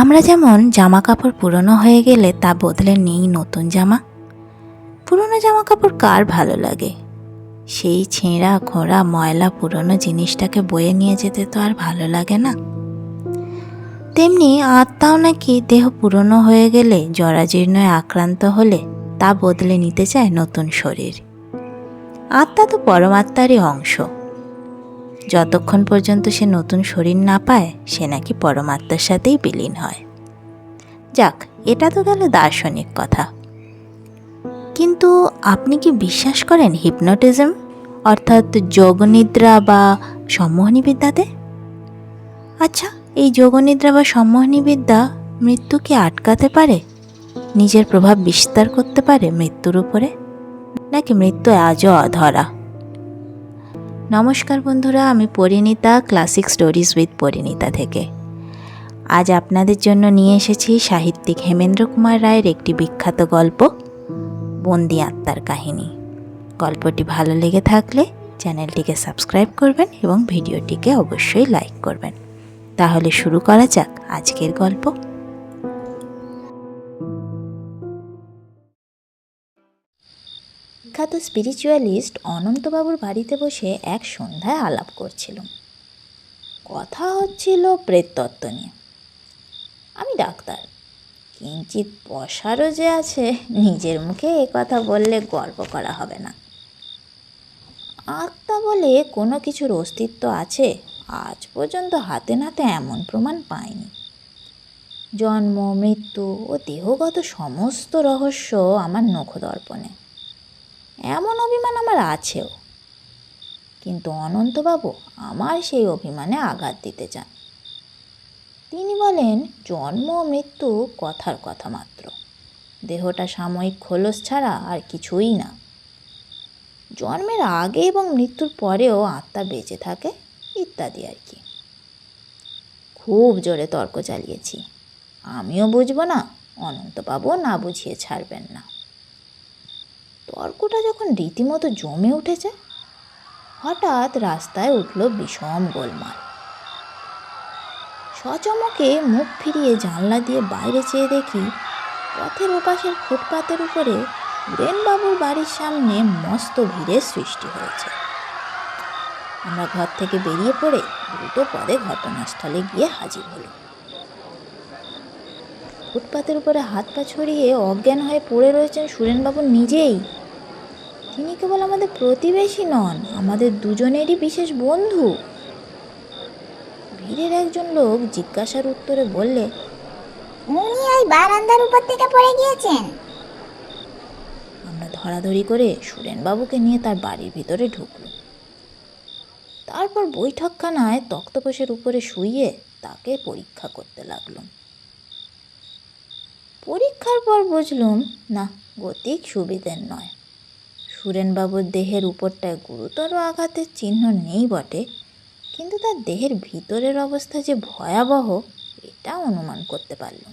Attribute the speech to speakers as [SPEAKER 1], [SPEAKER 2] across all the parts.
[SPEAKER 1] আমরা যেমন জামা কাপড় পুরনো হয়ে গেলে তা বদলে নেই নতুন জামা। পুরনো জামা কাপড় কার ভালো লাগে? সেই ছেঁড়া খোঁড়া ময়লা, পুরনো জিনিসটাকে বয়ে নিয়ে যেতে তো আর ভালো লাগে না। তেমনি আত্মাও নাকি দেহ পুরনো হয়ে গেলে জরাজীর্ণয় আক্রান্ত হলে তা বদলে নিতে চায় নতুন শরীর। আত্মা তো পরমাত্মারই অংশ। যতক্ষণ পর্যন্ত সে নতুন শরীর না পায়, সে নাকি পরমাত্মার সাথেই বিলীন হয়। যাক, এটা তো গেল দার্শনিক কথা। কিন্তু আপনি কি বিশ্বাস করেন হিপনোটিজম? অর্থাৎ যোগনিদ্রা বা সম্মোহনী বিদ্যাতে আচ্ছা এই যোগনিদ্রা বা সম্মোহনী বিদ্যা মৃত্যুকে আটকাতে পারে? নিজের প্রভাব বিস্তার করতে পারে মৃত্যুর উপরে? নাকি মৃত্যু আজও অধরা? নমস্কার বন্ধুরা, আমি Parinita classic stories with Parinita থেকে। আজ আপনাদের জন্য নিয়ে এসেছি সাহিত্যিক হেমেন্দ্র কুমার রায়ের একটি বিখ্যাত গল্প, বন্দি আত্মার কাহিনী। গল্পটি ভালো লেগে থাকলে চ্যানেলটিকে সাবস্ক্রাইব করবেন এবং ভিডিওটিকে অবশ্যই লাইক করবেন। তাহলে শুরু করা যাক আজকের গল্প। বিখ্যাত স্পিরিচুয়ালিস্ট অনন্তবাবুর বাড়িতে বসে এক সন্ধ্যায় আলাপ করছিলাম। কথা হচ্ছিল প্রেততত্ত্ব নিয়ে। আমি ডাক্তার। কিঞ্চিত পশারও যে আছে, নিজের মুখে এ কথা বললে গর্ব করা হবে না। আত্মা বলে কোনো কিছুর অস্তিত্ব আছে, আজ পর্যন্ত হাতে নাতে এমন প্রমাণ পাইনি। জন্ম, মৃত্যু ও দেহগত সমস্ত রহস্য আমার নখদর্পণে। এমন অভিমান আমার আছেও। কিন্তু অনন্তবাবু আমার সেই অভিমানে আঘাত দিতে চান। তিনি বলেন, জন্ম মৃত্যু কথার কথা মাত্র। দেহটা সাময়িক খোলস ছাড়া আর কিছুই না। জন্মের আগে এবং মৃত্যুর পরেও আত্মা বেঁচে থাকে ইত্যাদি আর কি। খুব জোরে তর্ক চালিয়েছি। আমিও বুঝব না অনন্তবাবুও না বুঝিয়ে ছাড়বেন না। তর্কটা যখন রীতিমতো জমে উঠেছে, হঠাৎ রাস্তায় উঠল বিষম গোলমাল। সচমকে মুখ ফিরিয়ে জানলা দিয়ে বাইরে চেয়ে দেখি পথের ওপাশের ফুটপাতের উপরে সুরেনবাবুর বাড়ির সামনে মস্ত ভিড়ের সৃষ্টি হয়েছে। আমরা ঘর থেকে বেরিয়ে পড়ে দ্রুত পদে ঘটনাস্থলে গিয়ে হাজির হলো ফুটপাতের উপরে হাত পা ছড়িয়ে অজ্ঞান হয়ে পড়ে রয়েছেন সুরেনবাবু নিজেই। তিনি কেবল আমাদের প্রতিবেশী নন আমাদের দুজনেরই বিশেষ বন্ধু। ভিড়ের একজন লোক জিজ্ঞাসার উত্তরে বললে
[SPEAKER 2] উনি ওই বারান্দার উপর থেকে পড়ে গিয়েছেন?
[SPEAKER 1] আমরা ধরাধরি করে সুরেনবাবুকে নিয়ে তার বাড়ির ভিতরে ঢুকলো তারপর বৈঠকখানায় তক্তপোষের উপরে শুইয়ে তাকে পরীক্ষা করতে লাগলাম। পরীক্ষার পর বুঝলুম, না, গতিক সুবিধের নয়। সুরেনবাবুর দেহের উপরটায় গুরুতর আঘাতের চিহ্ন নেই বটে, কিন্তু তার দেহের ভিতরের অবস্থা যে ভয়াবহ এটা অনুমান করতে পারলুম।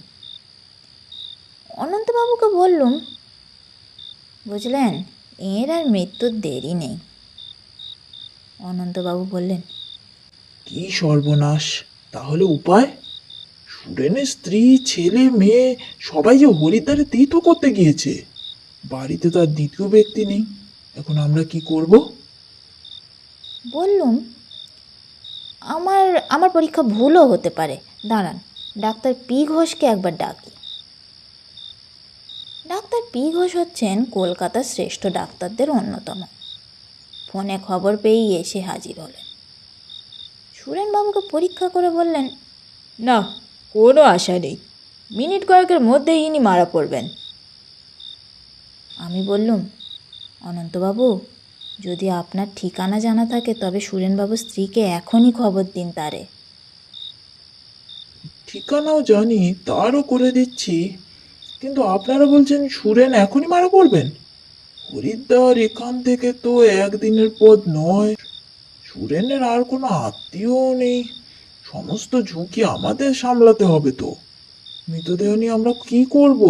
[SPEAKER 1] অনন্তবাবুকে বললুম, বুঝলেন, এর আর মৃত্যুর দেরি নেই। অনন্তবাবু বললেন,
[SPEAKER 3] কি সর্বনাশ, তাহলে উপায়? সুরেনের স্ত্রী, ছেলে, মেয়ে, সবাই যে হরিদ্বারে তীর্থ করতে গিয়েছে, বাড়িতে তার দ্বিতীয় ব্যক্তি নেই। এখন আমরা কি করব?
[SPEAKER 1] বললুম, আমার আমার পরীক্ষা ভুলও হতে পারে। দাঁড়ান, ডাক্তার পি ঘোষকে একবার ডাকি। ডাক্তার পি ঘোষ হচ্ছেন কলকাতার শ্রেষ্ঠ ডাক্তারদের অন্যতম। ফোনে খবর পেয়েই এসে হাজির হলেন। সুরেনবাবুকে পরীক্ষা করে বললেন, না কোনো আশা নেই। মিনিট কয়েকের মধ্যেই ইনি মারা পড়বেন। আমি বললুম, অনন্তবাবু, যদি আপনার ঠিকানা জানা থাকে, তবে সুরেনবাবুর স্ত্রীকে এখনই খবর দিন তারে।
[SPEAKER 3] ঠিকানাও জানি, তারও করে দিচ্ছি, কিন্তু আপনারা বলছেন সুরেন এখনই মারা পড়বেন? হরিদ্বার, এখান থেকে তো একদিনের পথ নয়। সুরেনের আর কোনো আত্মীয়ও নেই। সমস্ত ঝুঁকি আমাদের সামলাতে হবে তো। মৃতদেহ নিয়ে আমরা কি করব?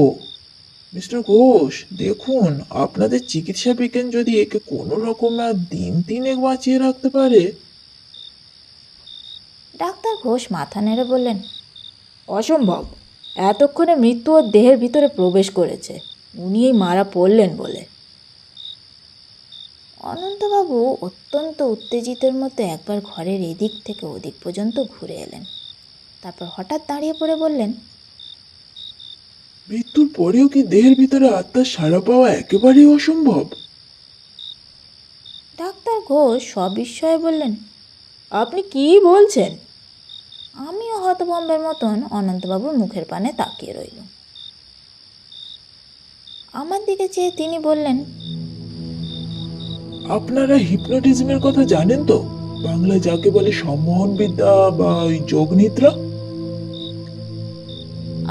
[SPEAKER 3] মিস্টার ঘোষ, দেখুন, আপনাদের চিকিৎসা বিজ্ঞান যদি একে কোনো রকমে দিন তিনেক বাঁচিয়ে রাখতে পারে।
[SPEAKER 1] ডাক্তার ঘোষ মাথা নেড়ে বললেন, অসম্ভব।
[SPEAKER 4] এতক্ষণে মৃত্যু ওর দেহের ভিতরে প্রবেশ করেছে। উনি এই মারা পড়লেন বলে।
[SPEAKER 1] অনন্তবাবু অত্যন্ত উত্তেজিতের মতো একবার ঘরের এদিক থেকে ওদিক পর্যন্ত ঘুরে এলেন। তারপর হঠাৎ দাঁড়িয়ে পড়ে বললেন
[SPEAKER 3] মৃত্যুর পরেও কি দেহের ভিতরে আত্মার সাড়া পাওয়া একেবারেই অসম্ভব?
[SPEAKER 1] ডাক্তার ঘোষ সবিস্ময়ে বললেন
[SPEAKER 4] আপনি কি বলছেন?
[SPEAKER 1] আমিও হতভম্বের মতন অনন্তবাবুর মুখের পানে তাকিয়ে রইল আমার দিকে চেয়ে তিনি বললেন
[SPEAKER 3] আপনারা হিপনোটিজমের কথা জানেন তো? বাংলায় যাকে বলে সম্মোহন বিদ্যা বা ওই যোগনিদ্রা?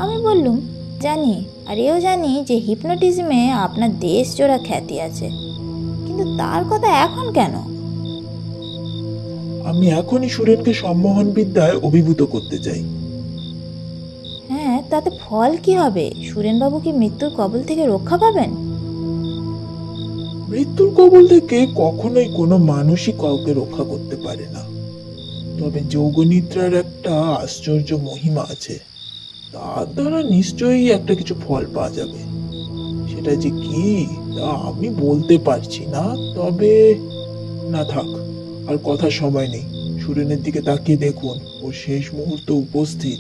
[SPEAKER 1] আমি বললুম জানি আর এও জানি যে হিপনোটিজমে আপনার দেশ জোড়া খ্যাতি আছে। কিন্তু তার কথা এখন কেন?
[SPEAKER 3] আমি এখনই সুরেনকে সম্মোহন বিদ্যায় অভিভূত করতে চাই।
[SPEAKER 1] হ্যাঁ তাতে ফল কি হবে? সুরেনবাবু কি মৃত্যুর কবল থেকে রক্ষা পাবেন?
[SPEAKER 3] মৃত্যুর কবল থেকে কখনোই কোনো মানুষই কাউকে রক্ষা করতে পারে না। তবে যোগনিদ্রার একটা আশ্চর্য মহিমা আছে। তার দ্বারা নিশ্চয়ই একটা কিছু ফল পাওয়া যাবে। সেটা যে কি, তা আমি বলতে পারছি না, তবে না থাক, আর কথা সময় নেই। সুরেনের দিকে তাকিয়ে দেখুন, ও শেষ মুহূর্ত উপস্থিত।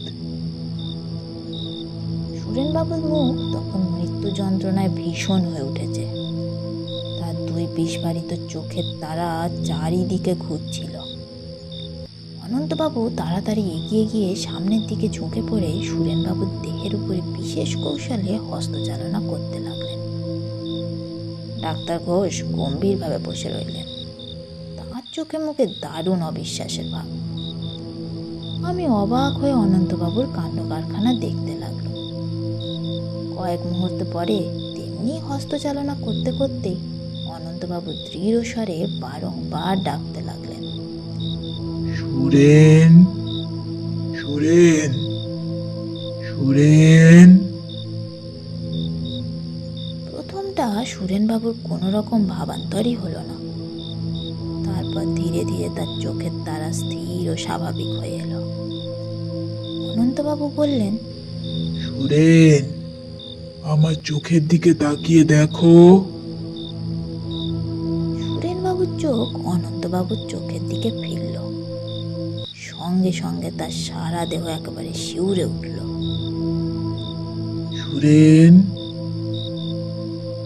[SPEAKER 1] সুরেনবাবুর মুখ তখন মৃত্যু যন্ত্রণায় ভীষণ হয়ে উঠেছে। দুই বিষবারিত চোখের তারা চারিদিকে ঘুরছিল। অনন্তবাবু তাড়াতাড়ি এগিয়ে গিয়ে সামনের দিকে ঝুঁকে পড়ে সুরেনবাবুর দেহের উপরে বিশেষ কৌশলে হস্তচালনা করতে লাগলেন। ডাক্তার ঘোষ গম্ভীরভাবে বসে রইলেন। তার চোখে মুখে দারুণ অবিশ্বাসের ভাব। আমি অবাক হয়ে অনন্তবাবুর কাণ্ড কারখানা দেখতে লাগলাম। কয়েক মুহূর্ত পরে তেমনি হস্তচালনা করতে করতেই অনন্তবাবু দৃঢ় স্বরে বারংবার ডাকতে লাগলেন।
[SPEAKER 3] সুরেন সুরেন সুরেন।
[SPEAKER 1] প্রথমটা সুরেনবাবুর কোনো রকম ভাবান্তরই হলো না। তারপর ধীরে ধীরে তার চোখের তারা স্থির ও স্বাভাবিক হয়ে এলো। অনন্তবাবু বললেন
[SPEAKER 3] সুরেন আমার চোখের দিকে তাকিয়ে দেখো।
[SPEAKER 1] চোখ অনন্তবাবুর চোখের দিকে ফিরল। সঙ্গে সঙ্গে তার সারা দেহ একেবারে শিউরে উঠল।
[SPEAKER 3] সুরেন?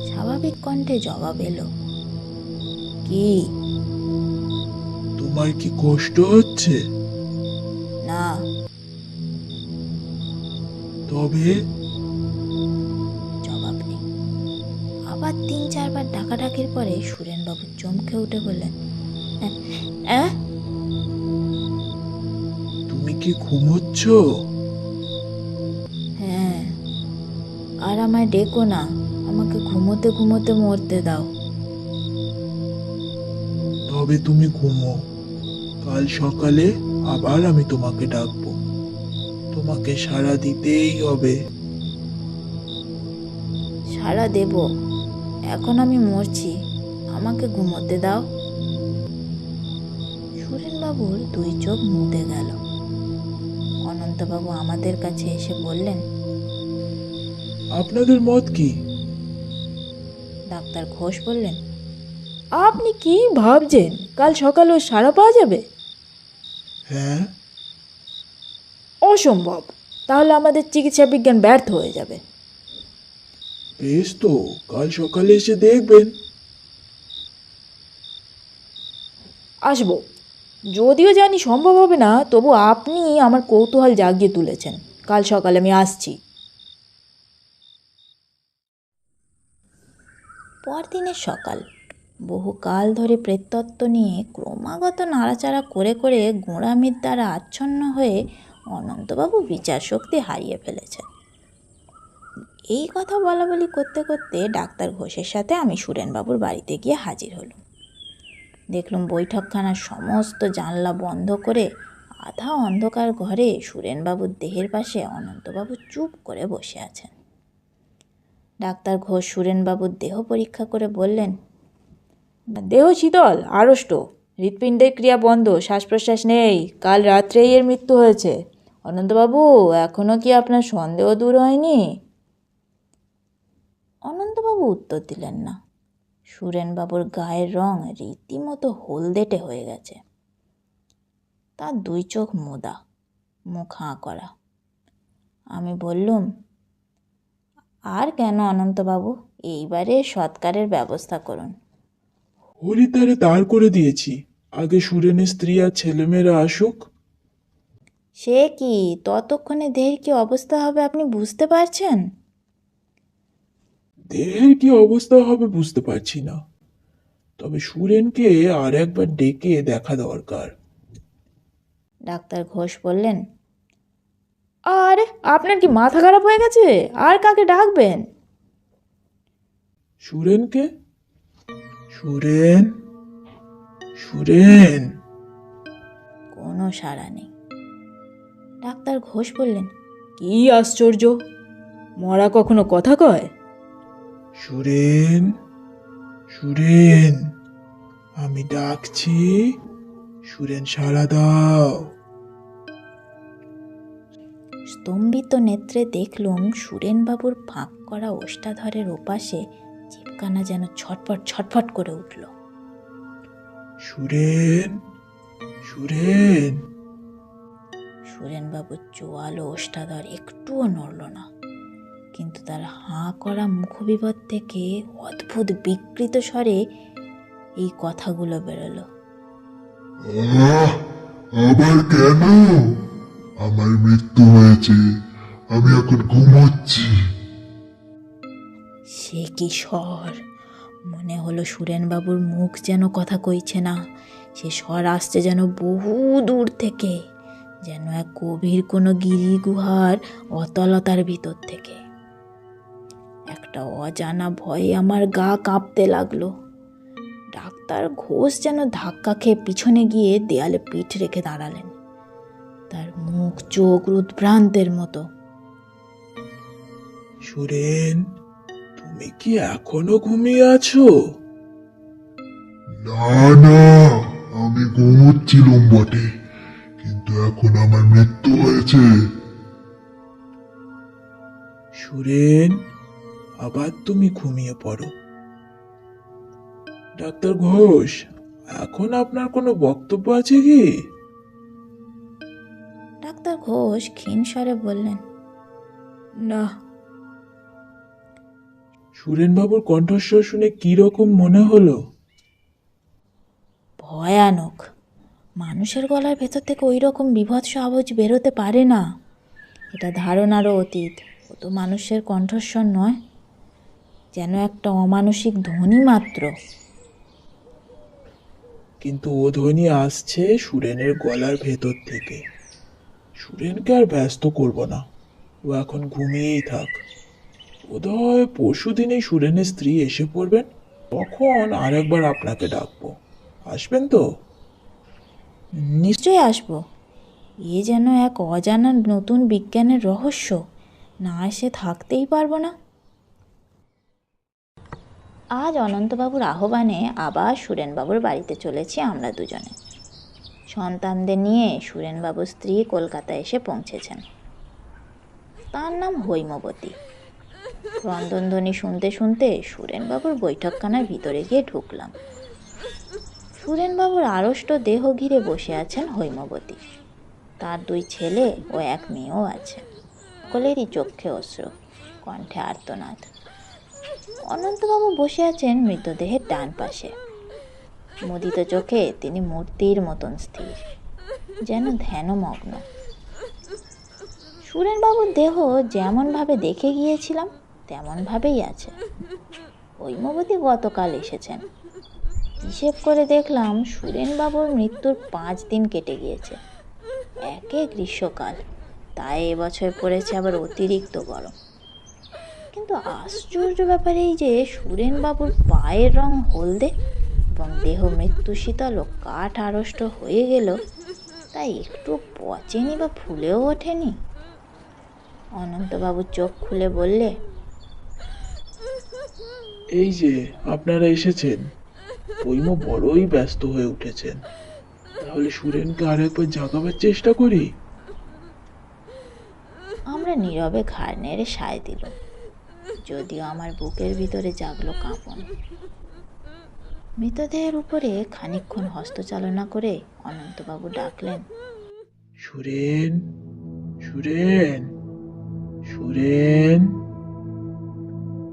[SPEAKER 1] স্বাভাবিক কণ্ঠে জবাব এলো কি?
[SPEAKER 3] তোমার কি কষ্ট হচ্ছে?
[SPEAKER 1] না।
[SPEAKER 3] তবে
[SPEAKER 1] আবার তিন চারবার ডাকাডাকির পরে সুরেনবাবু চমকে উঠে বললেন "অ্যাঁ, অ্যাঁ
[SPEAKER 3] তুমি কি ঘুমোচ্ছ?
[SPEAKER 1] হ্যাঁ আর আমায় ডেকো না আমাকে ঘুমোতে ঘুমোতে মরতে দাও।
[SPEAKER 3] তবে তুমি ঘুমো কাল সকালে আবার আমি তোমাকে ডাকবো তোমাকে সাড়া দিতেই হবে।
[SPEAKER 1] সারা দেব? এখন আমি মরছি। আমাকে ঘুমোতে দাও। সুরেনবাবুর দুই চোখ মুদে গেল। অনন্তবাবু আমাদের কাছে এসে বললেন
[SPEAKER 3] আপনাদের মত কি?
[SPEAKER 1] ডাক্তার ঘোষ বললেন
[SPEAKER 4] আপনি কি ভাবছেন? কাল সকালে ওর সাড়া পাওয়া যাবে?
[SPEAKER 3] হ্যাঁ।
[SPEAKER 4] অসম্ভব। তাহলে আমাদের চিকিৎসা বিজ্ঞান ব্যর্থ হয়ে যাবে।
[SPEAKER 3] বেশ তো কাল সকালে এসে দেখবেন
[SPEAKER 4] আসব যদিও জানি সম্ভব হবে না তবু আপনি আমার কৌতূহল জাগিয়ে তুলেছেন কাল সকালে আমি আসছি
[SPEAKER 1] পরদিনের সকাল বহুকাল ধরে প্রেতত্ব নিয়ে ক্রমাগত নাড়াচাড়া করে করে গোঁড়ামির দ্বারা আচ্ছন্ন হয়ে অনন্তবাবু বিচার শক্তি হারিয়ে ফেলেছেন এই কথা বলা বলি করতে করতে ডাক্তার ঘোষের সাথে আমি সুরেনবাবুর বাড়িতে গিয়ে হাজির হলুম। দেখলুম বৈঠকখানার সমস্ত জানলা বন্ধ করে আধা অন্ধকার ঘরে সুরেনবাবুর দেহের পাশে অনন্তবাবু চুপ করে বসে আছেন। ডাক্তার ঘোষ সুরেনবাবুর দেহ পরীক্ষা করে বললেন,
[SPEAKER 4] দেহ শীতল, আড়ষ্ট, হৃৎপিণ্ডের ক্রিয়া বন্ধ শ্বাস প্রশ্বাস নেই, কাল রাত্রেই এর মৃত্যু হয়েছে। অনন্তবাবু এখনও কি আপনার সন্দেহ দূর হয়নি?
[SPEAKER 1] উত্তর দিলেন না। সুরেনবাবুর গায়ের রং রীতিমতো হলদেটে হয়ে গেছে। তার দুই চোখ মোদা মুখ হাঁ করা। আমি বললুম আর কেন অনন্তবাবু? এইবারে সৎকারের ব্যবস্থা করুন।
[SPEAKER 3] হরিদ্বারে দাঁড় করে দিয়েছি। আগে সুরেনের স্ত্রী আর ছেলেমেয়েরা আসুক।
[SPEAKER 1] সে কি ততক্ষণে দেহের কি অবস্থা হবে আপনি বুঝতে পারছেন?
[SPEAKER 3] দেহের কি অবস্থা হবে বুঝতে পারছি না। তবে সুরেনকে আর একবার ডেকে দেখা দরকার।
[SPEAKER 1] ডাক্তার ঘোষ বললেন
[SPEAKER 4] আরে আপনার কি মাথা খারাপ হয়ে গেছে? আর কাকে ডাকবেন?
[SPEAKER 3] সুরেনকে? সুরেন? সুরেন?
[SPEAKER 1] কোনো সাড়া নেই। ডাক্তার ঘোষ বললেন
[SPEAKER 4] কি আশ্চর্য! মরা কখনো কথা কয়?
[SPEAKER 3] সুরেন সুরেন আমি ডাকছি। সুরেন সাড়া দাও।
[SPEAKER 1] স্তম্ভিত নেত্রে দেখলুম সুরেনবাবুর ফাঁক করা ওষ্ঠাধরের ওপাশে চিপকানা যেন ছটফট ছটফট করে উঠল।
[SPEAKER 3] সুরেন সুরেন।
[SPEAKER 1] সুরেনবাবুর চোয়ালো ওষ্ঠাধর একটুও নড়ল না। কিন্তু তার হাঁ করা মুখবিপদ থেকে অদ্ভুত বিকৃত স্বরে এই কথাগুলো বেরোলো।
[SPEAKER 5] আবার কেন? আমার মৃত্যু হয়েছে। আমি এখন ঘুমোচ্ছি।
[SPEAKER 1] সে কি স্বর? মনে হলো সুরেনবাবুর মুখ যেন কথা কইছে না। সে স্বর আসছে যেন বহু দূর থেকে যেন এক গভীর কোনো গিরি গুহার অতলতার ভিতর থেকে। একটা অজানা ভয়ে আমার গা কাঁপতে লাগল। ডাক্তার ঘোষ যেন ধাক্কা খেয়ে পিছনে গিয়ে দেয়ালে পিঠ রেখে দাঁড়ালেন। তার মুখ চোখ উদ্ভ্রান্তের মতো।
[SPEAKER 3] সুরেন তুমি কি এখনও ঘুমিয়ে আছো?
[SPEAKER 5] না না আমি ঘুমোচ্ছিলাম বটে কিন্তু এখন আমার মৃত্যু হয়েছে।
[SPEAKER 3] সুরেন আবার তুমি ঘুমিয়ে পড়ো। ডাক্তার ঘোষ এখন আপনার কোনো বক্তব্য আছে কি?
[SPEAKER 1] ডাক্তার ঘোষ ক্ষীণ স্বরে বললেন
[SPEAKER 4] না।
[SPEAKER 3] সুরেনবাবুর কণ্ঠস্বর শুনে কি রকম মনে হলো?
[SPEAKER 1] ভয়ানক। মানুষের গলার ভেতর থেকে ওই রকম বিভৎস আওয়াজ বেরোতে পারে না। এটা ধারণারও অতীত। ও তো মানুষের কণ্ঠস্বর নয়। যেন একটা অমানসিক ধ্বনি মাত্র।
[SPEAKER 3] কিন্তু ও ধ্বনি আসছে সুরেনের গলার ভেতর থেকে। সুরেনকে আর ব্যস্ত করব না। ও এখন ঘুমিয়েই থাক। বোধহয় পরশু দিনেই সুরেনের স্ত্রী এসে পড়বেন। তখন আর একবার আপনাকে ডাকবো। আসবেন তো?
[SPEAKER 1] নিশ্চয়ই আসব। এ যেন এক অজানা নতুন বিজ্ঞানের রহস্য। না এসে থাকতেই পারব না। আজ অনন্তবাবুর আহ্বানে আবার সুরেনবাবুর বাড়িতে চলেছি আমরা দুজনে। সন্তানদের নিয়ে সুরেনবাবুর স্ত্রী কলকাতায় এসে পৌঁছেছেন। তার নাম হৈমবতী। রন্ধনধ্বনি শুনতে শুনতে সুরেনবাবুর বৈঠকখানার ভিতরে গিয়ে ঢুকলাম। সুরেনবাবুর আড়ষ্ট দেহ ঘিরে বসে আছেন হৈমবতী। তার দুই ছেলে ও এক মেয়েও আছে। সকলেরই চক্ষে অশ্রু, কণ্ঠে আর্তনাদ। অনন্তবাবু বসে আছেন মৃতদেহের ডান পাশে। মুদিত চোখে তিনি মূর্তির মতন স্থির, যেন ধ্যানমগ্ন। সুরেনবাবুর দেহ যেমনভাবে দেখে গিয়েছিলাম, তেমনভাবেই আছে। হৈমবতী গতকাল এসেছেন। হিসেব করে দেখলাম সুরেনবাবুর মৃত্যুর পাঁচ দিন কেটে গিয়েছে। একে গ্রীষ্মকাল, তাই এবছর পড়েছে আবার অতিরিক্ত গরম। কিন্তু আশ্চর্য ব্যাপার এই যে সুরেনবাবুর পায়ের রং হলদে এবং দেহ মৃত্যু শীতল ও কাঠ আড়ষ্ট হয়ে গেল তাই একটু পচেনি বা ফুলেও ওঠেনি? অনন্তবাবু চোখ খুলে বললে
[SPEAKER 3] এই যে আপনারা এসেছেন পৈম বড়ই ব্যস্ত হয়ে উঠেছেন। তাহলে সুরেনকে আর একবার জাগাবার চেষ্টা করি?
[SPEAKER 1] আমরা নীরবে ঘাড় নেড়ে সায় দিল যদিও আমার বুকের ভিতরে জাগলো কাঁপন। মৃতদেহের উপরে খানিকক্ষণ হস্তচালনা করে অনন্তবাবু ডাকলেন
[SPEAKER 3] সুরেন সুরেন সুরেন।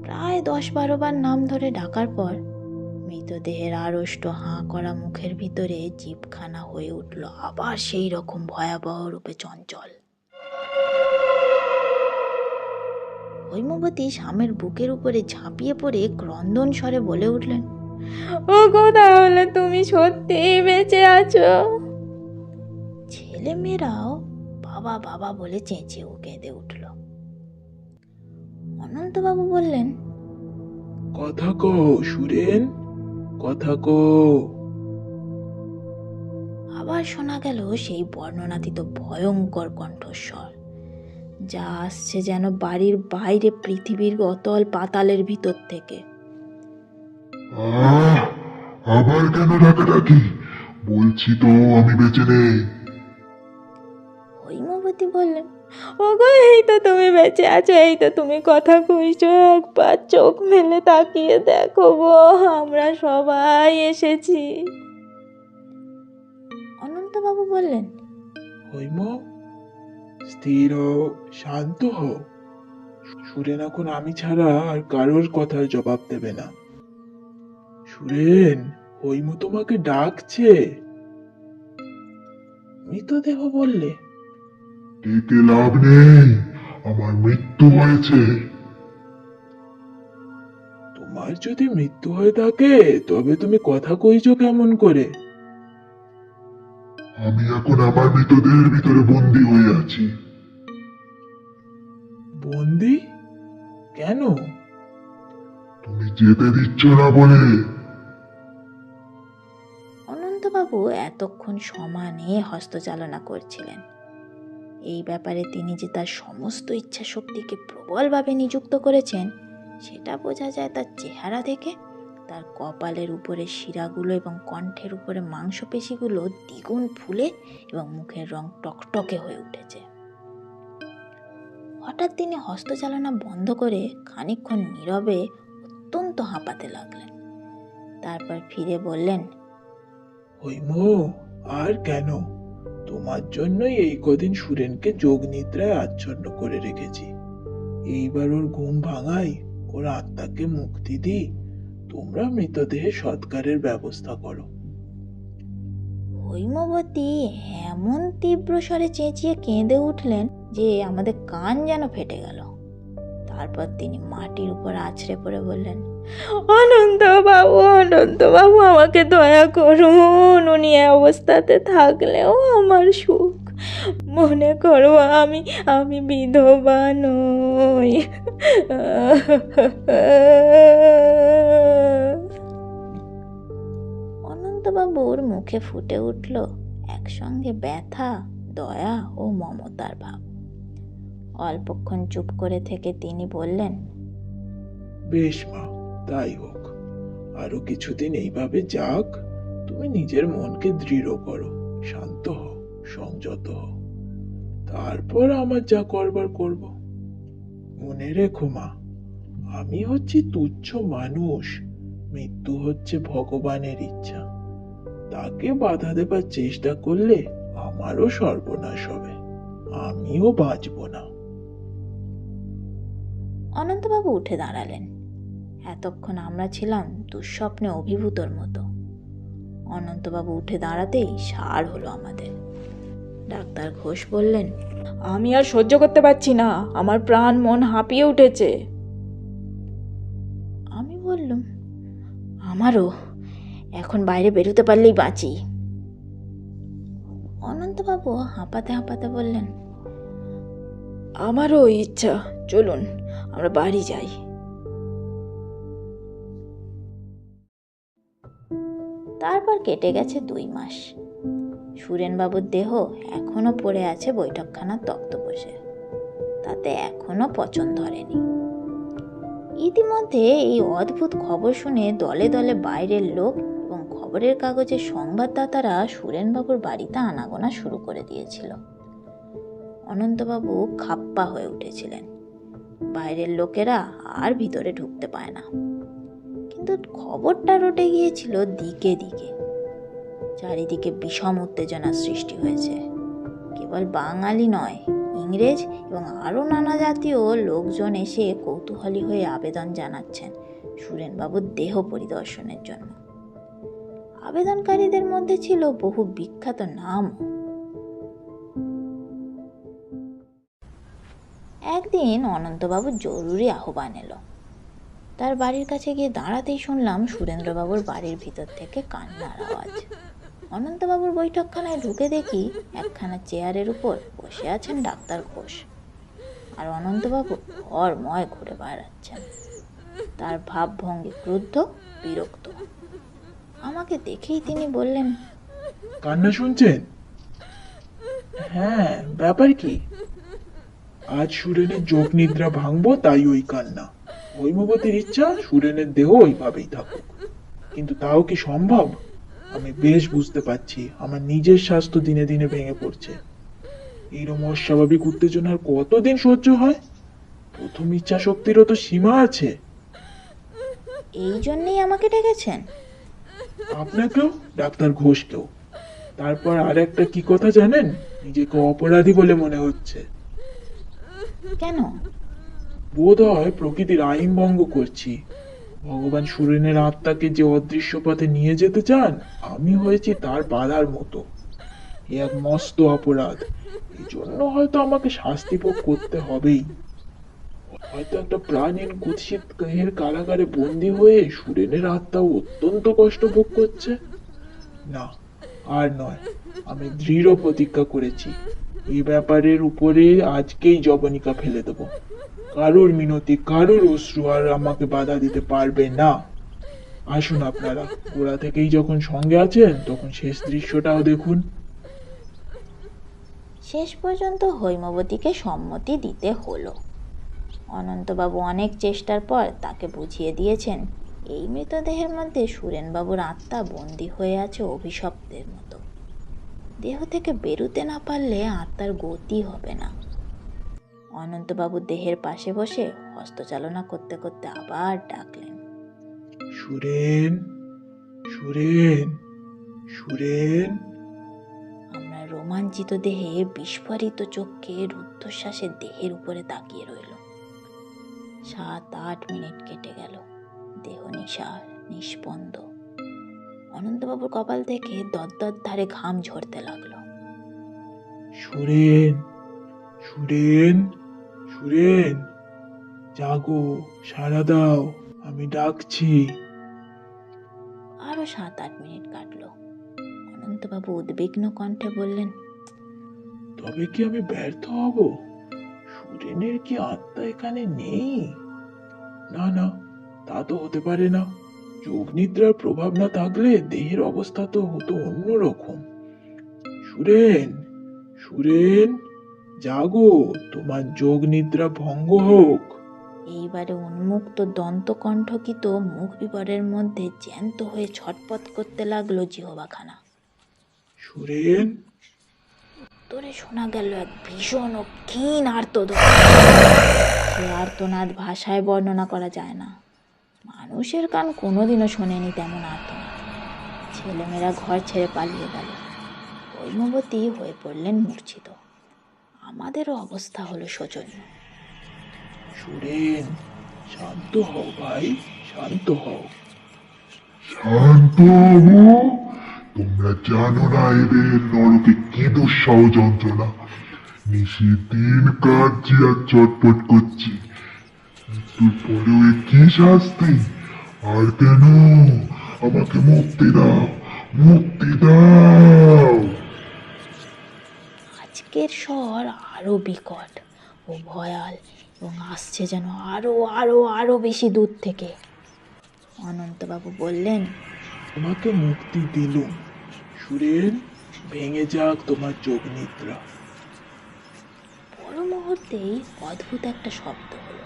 [SPEAKER 1] প্রায় দশ বারো বার নাম ধরে ডাকার পর মৃতদেহের আড়ষ্ট হাঁ করা মুখের ভিতরে জিপখানা হয়ে উঠল আবার সেই রকম ভয়াবহ রূপে চঞ্চল। হৈমবতী স্বামীর বুকের উপরে ঝাঁপিয়ে পড়ে ক্রন্দন স্বরে বলে উঠলেন
[SPEAKER 4] ও গো তাহলে তুমি সত্যিই বেঁচে আছো?
[SPEAKER 1] ছেলে মেয়েরাও বাবা বাবা বলে চেঁচিয়ে ও কেঁদে উঠল। অনন্তবাবু বললেন
[SPEAKER 3] কথা কও সুরেন কথা কও।
[SPEAKER 1] আবার শোনা গেল সেই বর্ণনাতীত ভয়ঙ্কর কণ্ঠস্বর। যা আসছে যেন বাড়ির বাইরে পৃথিবীর অতল পাতালের ভিতর থেকে।
[SPEAKER 5] আবার কেন ডাকাডাকি? বলছি তো আমি বেঁচে নেই।
[SPEAKER 1] হৈমবতী বললেন
[SPEAKER 4] ও গো এই তো তুমি বেঁচে আছো এই তো তুমি কথা কইছো একবার চোখ মেলে তাকিয়ে দেখো গো আমরা সবাই এসেছি।
[SPEAKER 1] অনন্তবাবু বললেন
[SPEAKER 3] হৈম স্থির হও শান্ত হও। সুরেন এখন আমি ছাড়া আর কারোর কথার জবাব দেবে না। সুরেন হৈম তোমাকে ডাকছে। মৃতদেহ বললে
[SPEAKER 5] ডেকে লাভ নেই আমার মৃত্যু হয়েছে।
[SPEAKER 3] তোমার যদি মৃত্যু হয়ে থাকে তবে তুমি কথা কইছো কেমন করে?
[SPEAKER 5] আমি এখন আমার মৃতদেহের ভিতরে বন্দি হয়ে আছি।
[SPEAKER 3] বন্দি? কেন?
[SPEAKER 5] তুমি যেতে দিচ্ছ না বলে।
[SPEAKER 1] অনন্তবাবু এতক্ষণ সমানে হস্তচালনা করছিলেন। এই ব্যাপারে তিনি যে তার সমস্ত ইচ্ছা শক্তিকে প্রবলভাবে নিযুক্ত করেছেন সেটা বোঝা যায় তার চেহারা দেখে। তার কপালের উপরে শিরাগুলো এবং কণ্ঠের উপরে মাংসপেশিগুলো দ্বিগুণ ফুলে এবং মুখের রং টকটকে হয়ে উঠেছে। হঠাৎ তিনি হস্তচালনা বন্ধ করে খানিকক্ষণ নীরবে অত্যন্ত হাঁপাতে লাগলেন। তারপর ফিরে বললেন
[SPEAKER 3] হৈম আর কেন? তোমার জন্যই এই কদিন সুরেনকে যোগ নিদ্রায় আচ্ছন্ন করে রেখেছি। এইবার ওর ঘুম ভাঙাই ওর আত্মাকে মুক্তি দিই। তোমরা মৃতদেহে সৎকারের ব্যবস্থা করো।
[SPEAKER 1] হৈমবতী এমন তীব্র স্বরে চেঁচিয়ে কেঁদে উঠলেন যে আমাদের কান যেন ফেটে গেল। তারপর তিনি মাটির উপর আছড়ে পড়ে বললেন
[SPEAKER 4] অনন্ত বাবু অনন্ত বাবু আমাকে দয়া করুন। উনি অবস্থাতে থাকলেও আমার সুখ মনে করো আমি আমি বিধবা নই।
[SPEAKER 1] অনন্তবাবুর মুখে ফুটে উঠল একসঙ্গে ব্যথা, দয়া ও মমতার ভাব। অল্পক্ষণ চুপ করে থেকে তিনি বললেন,
[SPEAKER 3] বেশ মা, তাই হোক। আরও কিছুদিন এইভাবে যাক, তুমি নিজের মনকে দৃঢ় করো, শান্ত হও। সংযত। তারপর আমার যা করবার করব। মনে রেখো মা, আমি হচ্ছি তুচ্ছ মানুষ। মৃত্যু হচ্ছে ভগবানের ইচ্ছা। তাকে বাধা দেবার চেষ্টা করলে আমারও সর্বনাশ হবে। আমিও বাঁচব না।
[SPEAKER 1] অনন্তবাবু উঠে দাঁড়ালেন। এতক্ষণ আমরা ছিলাম দুঃস্বপ্নে অভিভূতর মতো। অনন্তবাবু উঠে দাঁড়াতেই সার হলো আমাদের। ডাক্তার ঘোষ বললেন
[SPEAKER 4] আমি আর সহ্য করতে পারছি না। আমার প্রাণ মন হাঁপিয়ে উঠেছে।
[SPEAKER 1] আমি বললুম আমারও এখন বাইরে বেরোতে পারলেই বাঁচি। অনন্তবাবু হাঁপাতে হাঁপাতে বললেন
[SPEAKER 4] আমারও ইচ্ছা চলুন আমরা বাড়ি যাই।
[SPEAKER 1] তারপর কেটে গেছে দুই মাস। সুরেনবাবুর দেহ এখনও পড়ে আছে বৈঠকখানার তক্ত বসে তাতে এখনও পচন ধরেনি। ইতিমধ্যে এই অদ্ভুত খবর শুনে দলে দলে বাইরের লোক এবং খবরের কাগজের সংবাদদাতারা সুরেনবাবুর বাড়িতে আনাগোনা শুরু করে দিয়েছিল। অনন্তবাবু খাপ্পা হয়ে উঠেছিলেন। বাইরের লোকেরা আর ভিতরে ঢুকতে পায় না। কিন্তু খবরটা রটে গিয়েছিল দিকে দিকে। চারিদিকে বিষম উত্তেজনার সৃষ্টি হয়েছে। কেবল বাঙালি নয়, ইংরেজ এবং আরও নানা জাতীয় লোকজন এসে কৌতূহলী হয়ে আবেদন জানাচ্ছেন সুরেনবাবুর দেহ পরিদর্শনের জন্য। আবেদনকারীদের মধ্যে ছিল বহু বিখ্যাত নাম একদিন অনন্তবাবুর জরুরি আহ্বান এলো। তার বাড়ির কাছে গিয়ে দাঁড়াতেই শুনলাম সুরেন্দ্রবাবুর বাড়ির ভিতর থেকে কান্নার আওয়াজ। অনন্তবাবুর বৈঠকখানায় ঢুকে দেখি একখানা চেয়ারের উপর বসে আছেন ডাক্তার ঘোষ। আর অনন্তবাবু ঘরময় ঘুরে বেড়াচ্ছেন। তার ভাবভঙ্গি ক্রুদ্ধ, বিরক্ত। আমাকে দেখেই তিনি বললেন,
[SPEAKER 3] কান্না শুনছেন? হ্যাঁ ব্যাপার কি? আজ সুরেনের যোগ নিদ্রা ভাঙবো, তাই ওই কান্না। হৈমবতীর ইচ্ছা, সুরেনের দেহ ওইভাবেই থাকুক। কিন্তু তাও কি সম্ভব? আমি বেশ বুঝতে পারছি আমার নিজের স্বাস্থ্য দিনে দিনে ভেঙে পড়ছে। এইরকম অস্বাভাবিক উত্তেজনার কতদিন সহ্য হয়? প্রথম ইচ্ছা শক্তিরও তো সীমা আছে।
[SPEAKER 1] এই জন্যই আমাকে ডেকেছেন।
[SPEAKER 3] আপনাকেও? ডাক্তার ঘোষকেও। তারপর আর একটা কি কথা জানেন? নিজেকে অপরাধী বলে মনে হচ্ছে।
[SPEAKER 1] কেন?
[SPEAKER 3] বোধ হয় প্রকৃতির আইন ভঙ্গ করছি। ভগবান সুরেনের আত্মাকে যে অদৃশ্য পথে নিয়ে যেতে চান, আমি হয়েছি তার বাধার মতো। এ এক মস্ত অপরাধ। এই জন্য হয়তো আমাকে শাস্তি ভোগ করতে হবেই। হয়তো একটা প্রাণীর কুৎসিত দেহের কারাগারে বন্দি হয়ে সুরেনের আত্মাও অত্যন্ত কষ্ট ভোগ করছে। না, আর নয়, আমি দৃঢ় প্রতিজ্ঞা করেছি। এই ব্যাপারের উপরে আজকেই জবনিকা ফেলে দেবো। কারোর মিনতি, কারোর অশ্রু আর আমাকে বাধা দিতে পারবে না। আসুন আপনারা গোড়া থেকেই যখন সঙ্গে আছেন, তখন শেষ দৃশ্যটাও দেখুন।
[SPEAKER 1] শেষ পর্যন্ত হৈমবতীকে সম্মতি দিতে হলো। অনন্তবাবু অনেক চেষ্টার পর তাকে বুঝিয়ে দিয়েছেন, এই মৃতদেহের মধ্যে সুরেনবাবুর আত্মা বন্দি হয়ে আছে অভিশপ্তের মতো। দেহ থেকে বেরুতে না পারলে আত্মার গতি হবে না। অনন্তবাবু দেহের পাশে বসে হস্তচালনা করতে করতে আবার ডাকলেন।
[SPEAKER 3] সুরেন সুরেন সুরেন।
[SPEAKER 1] আমরা রোমাঞ্চিত দেহে বিস্ফোরিত চোখকে রুদ্ধশ্বাসে দেহের উপরে তাকিয়ে রইল। সাত আট মিনিট কেটে গেল। দেহ নিশার নিষ্পন্দ। অনন্তবাবুর কপাল থেকে দদ্দর ধারে ঘাম ঝরতে লাগল।
[SPEAKER 3] সুরেন সুরেন। সুরেন জাগো সাড়া দাও আমি ডাকছি।
[SPEAKER 1] আরও সাত আট মিনিট কাটলো। অনন্তবাবু উদ্বিগ্ন কণ্ঠে বললেন
[SPEAKER 3] তবে কি আমি ব্যর্থ হব? সুরেনের কি আত্মা এখানে নেই? না না তা তো হতে পারে না। যোগ নিদ্রার প্রভাব না থাকলে দেহের অবস্থা তো হতো অন্যরকম। সুরেন সুরেন। জাগো তোমার যোগ নিদ্রা ভঙ্গ হোক।
[SPEAKER 1] এইবারে উন্মুক্ত দন্তকণ্ঠকিত মুখ বিবরের মধ্যে জ্যান্ত হয়ে ছটপট করতে লাগল জিহবাখানা।
[SPEAKER 3] সুরেন?
[SPEAKER 1] তোরে শোনা গেল এক ভীষণ ও ক্ষীণ আর্তনাদ। সে আর্তনাদ ভাষায় বর্ণনা করা যায় না। মানুষের কান কোনোদিনও শোনেনি তেমন আর্তনাদ। ছেলেমেয়েরা ঘর ছেড়ে পালিয়ে গেল। হৈমবতী হয়ে পড়লেন মূর্ছিত। আমাদেরও অবস্থা হলো শোচনীয়।
[SPEAKER 3] সুরেন শান্ত হও ভাই শান্ত হও।
[SPEAKER 5] শান্ত হব তোমরা জানো না এদের নরকে কি দুঃসহ যন্ত্রণা? নিশি দিন কাঁদছি আর চটপট করছি। মৃত্যুর পরেও এ কি শাস্তি? আর কেন? আমাকে মুক্তি দাও মুক্তি দাও।
[SPEAKER 1] আজকের স্বর আরও বিকট ও ভয়াল এবং আসছে যেন আরও আরও আরও বেশি দূর থেকে। অনন্তবাবু বললেন
[SPEAKER 3] তোমাকে মুক্তি দিলুম। সুরেন ভেঙে যাক তোমার চোখ নিদ্রা।
[SPEAKER 1] পর মুহূর্তেই অদ্ভুত একটা শব্দ হলো।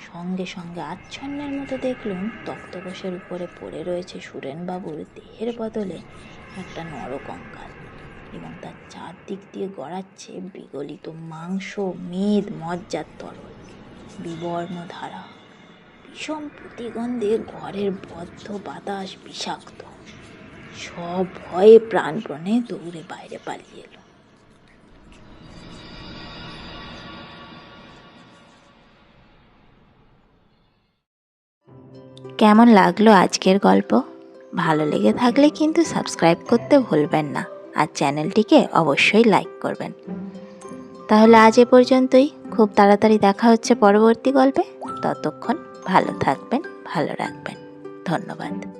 [SPEAKER 1] সঙ্গে সঙ্গে আচ্ছন্নের মতো দেখলুম তক্তপোষের উপরে পড়ে রয়েছে সুরেনবাবুর দেহের বদলে একটা নরকঙ্কাল। এবং তার চারদিক দিয়ে গড়াচ্ছে বিগলিত মাংস, মেদ, মজ্জার তরল বিবর্ণ ধারা বিষম প্রতিগন্ধে ঘরের বদ্ধ বাতাস বিষাক্ত। সব ভয়ে প্রাণপণে দৌড়ে বাইরে পালিয়ে এলো। কেমন লাগল আজকের গল্প? ভালো লেগে থাকলে কিন্তু সাবস্ক্রাইব করতে ভুলবেন না। আর চ্যানেলটিকে অবশ্যই লাইক করবেন। তাহলে আজ এ পর্যন্তই। খুব তাড়াতাড়ি দেখা হচ্ছে পরবর্তী গল্পে। ততক্ষণ ভালো থাকবেন, ভালো রাখবেন। ধন্যবাদ।